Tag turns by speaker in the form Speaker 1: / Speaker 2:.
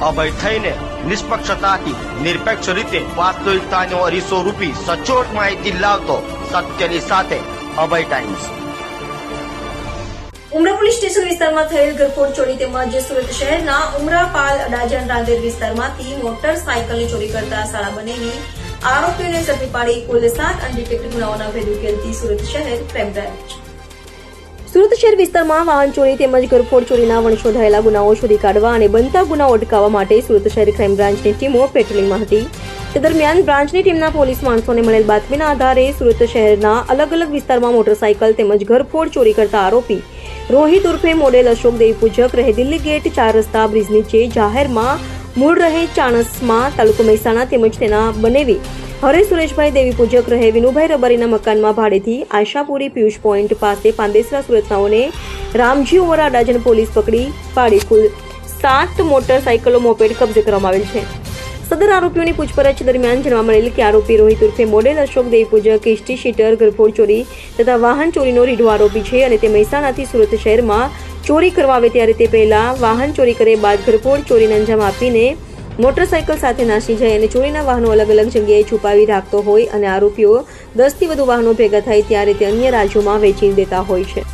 Speaker 1: અભય થઈને નિષ્પક્ષતાથી, નિરપેક્ષ રીતે વાસ્તવિકતાનો અરીસો રૂપી સચોટ માહિતી લાવતો સત્યની સાથે અભય ટાઈમ્સ
Speaker 2: ઉમરા સ્ટેશન વિસ્તારમાં થયેલ ગરફોડ ચોરી તેમજ સુરત શહેરના ઉમરાપાલ અડાજણ રાંદેર વિસ્તારમાંથી મોટરસાયકલની ચોરી કરતા શાળા બનેલી આરોપીઓને ઝડપી પાડી કુલ સાત અનડિટેક્ટ ગુનાઓના ભેદ ઉકેલતી સુરત શહેર ક્રાઇમ બ્રાન્ચ. સુરત શહેર વિસ્તારમાં વાહન ચોરી તેમજ ઘરફોડ ચોરીના વણશોધાયેલા ગુનાઓ શોધી કાઢવા અને બનતા ગુનાઓ અટકાવવા માટે સુરત શહેર ક્રાઇમ બ્રાન્ચની ટીમો પેટ્રોલિંગમાં હતી. તે દરમિયાન બ્રાન્ચની ટીમના પોલીસ માણસોને મળેલ બાતમીના આધારે સુરત શહેરના અલગ અલગ વિસ્તારમાં મોટરસાયકલ તેમજ ઘરફોડ ચોરી કરતા આરોપી રોહિત ઉર્ફે મોડેલ અશોક દેવી પૂજક રહે દિલ્હી ગેટ ચાર રસ્તા બ્રિજ નીચે જાહેરમાં મૂળ રહે ચાણસમાં તાલુકો મહેસાણા તેમજ તેના બનેવી હરે સુરેશભાઈ દેવી પૂજક રહે વિનુભાઈ રબારીના મકાનમાં ભાડેથી આશાપુરી પિયુષ પોઈન્ટ પાસે પાંદેસરા સુરતનાઓને રામજી ઉમરા અડાજણ પોલીસ પકડી પાડી કુલ સાત મોટરસાઇકલો મોપેડ કબજે કરવામાં આવેલ છે. સદર આરોપીઓની પૂછપરછ દરમિયાન જાણવા મળેલ કે આરોપી રોહિત ઉર્ફે model Ashok Devipujak history sheeter, ઘરફોડ ચોરી તથા વાહન ચોરીનો રીઢો આરોપી છે અને તે મહેસાણાથી સુરત શહેરમાં ચોરી કરવા આવે ત્યારે તે પહેલા વાહન ચોરી કરે બાદ ઘરફોડ ચોરીને અંજામ આપીને મોટરસાયકલ સાથે નાસી જાય અને ચોરીના વાહનો અલગ અલગ જગ્યાએ છુપાવી રાખતો હોય અને આરોપીઓ દસથી વધુ વાહનો ભેગા થાય ત્યારે તે અન્ય રાજ્યોમાં વેચી દેતા હોય છે.